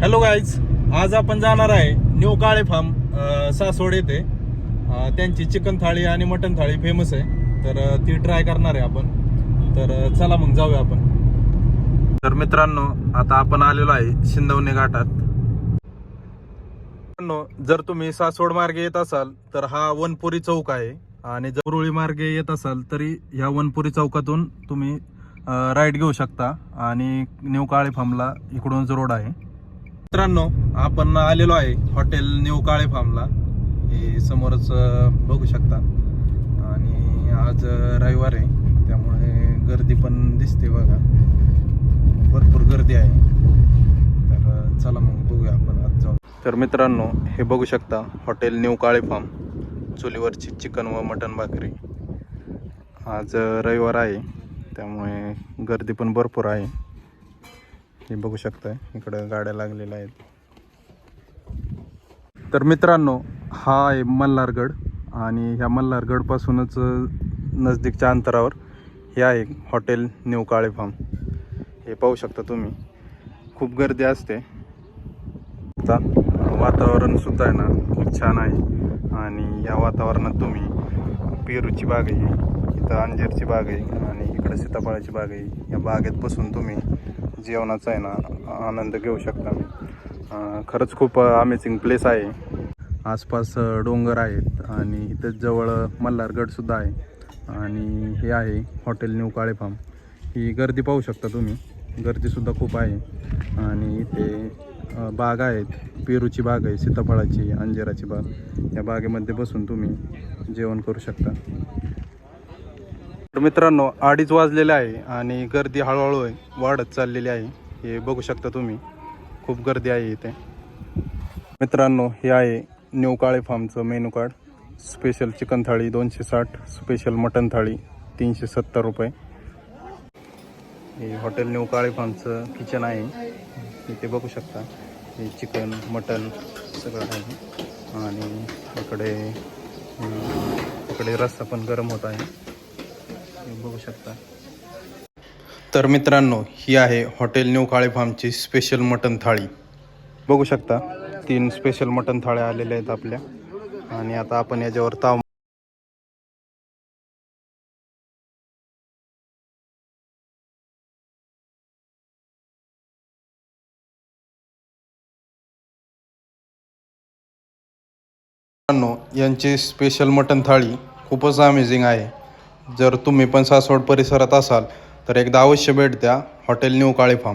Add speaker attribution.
Speaker 1: Hello guys आज आपण जाणार आहे न्यू काळे फार्म सासवड येथे. त्यांची चिकन थाळी आणि मटन थाळी फेमस आहे. तर ती ट्राय करणार आहे आपण. तर चला मग जाऊया आपण. तर मित्रांनो आता आपण आलेलो आहे शिंदवणे घाटात. मित्रांनो जर तुम्ही सासवड मार्गे येत असाल तर हा वनपुरी चौक आहे. आणि जर उरुळी मार्गे येत असाल तरी ह्या वनपुरी चौकातून तुम्ही राईड घेऊ शकता. आणि न्यू काळे फार्मला इकडूनच रोड आहे मित्रांनो आपण आलेलो आहे हॉटेल न्यू काळे फार्मला. हे समोरच बघू शकता. आणि आज रविवार आहे त्यामुळे गर्दी पण दिसते बघा. भरपूर गर्दी आहे. तर चला मग बघूया आपण आज जाऊ तर मित्रांनो हे बघू शकता हॉटेल न्यू काळे फार्म. चुलीवरची चिकन व मटन भाकरी. आज रविवार आहे त्यामुळे गर्दी पण भरपूर आहे. हे बघू शकताय इकडं गाड्या लागलेल्या आहेत. तर मित्रांनो हा आहे मल्हारगड आणि ह्या मल्हारगडपासूनच नजदीकच्या अंतरावर हे आहे हॉटेल न्यू काळे फार्म. हे पाहू शकता तुम्ही. खूप गर्दी असते. आता वातावरणसुद्धा आहे ना खूप छान आहे. आणि या वातावरणात तुम्ही पेरूची बाग आहे इथं अंजीरची बाग आहे आणि इकडं सीताफळाची बाग आहे. या बागेत बसून तुम्ही जेवणाचा आहे ना आनंद घेऊ शकता. खरंच खूप अमेझिंग प्लेस आहे. आसपास डोंगर आहेत आणि इथं जवळ मल्हारगडसुद्धा आहे. आणि हे आहे हॉटेल न्यू काळे फार्म. ही गर्दी पाहू शकता तुम्ही. गर्दीसुद्धा खूप आहे. आणि इथे बाग आहेत. पेरूची बाग आहे सीताफळाची अंजिराची बाग. या बागेमध्ये बसून तुम्ही जेवण करू शकता. तर मित्रांनो अडीच वाजलेले आहे आणि गर्दी हळूहळू आहे, वाढत चाललेली आहे. हे बघू शकता तुम्ही. खूप गर्दी आहे इथे. मित्रांनो हे आहे new Kale फार्मचं menu card. Special chicken thali दोनशे साठ स्पेशल मटन थाळी तीनशे सत्तर रुपये. हे हॉटेल न्यू काळे फार्मचं किचन आहे. इथे बघू शकता. हे चिकन मटन सगळं आहे. आणि इकडे इकडे रस्सा पण गरम होत आहे. बघू शकता. तर मित्रांनो ही आहे हॉटेल न्यू काळे फार्मची स्पेशल मटन थाळी. बघू शकता तीन स्पेशल मटन थाळ्या आलेल्या आहेत आपल्या. आणि आता आपण याच्यावर ताव मित्रांनो यांची स्पेशल मटन थाळी खूपच अमेझिंग आहे. जर तुम्ही पण सासवड परिसरात असाल तर एकदा अवश्य भेट द्या. Hotel new Kale farm.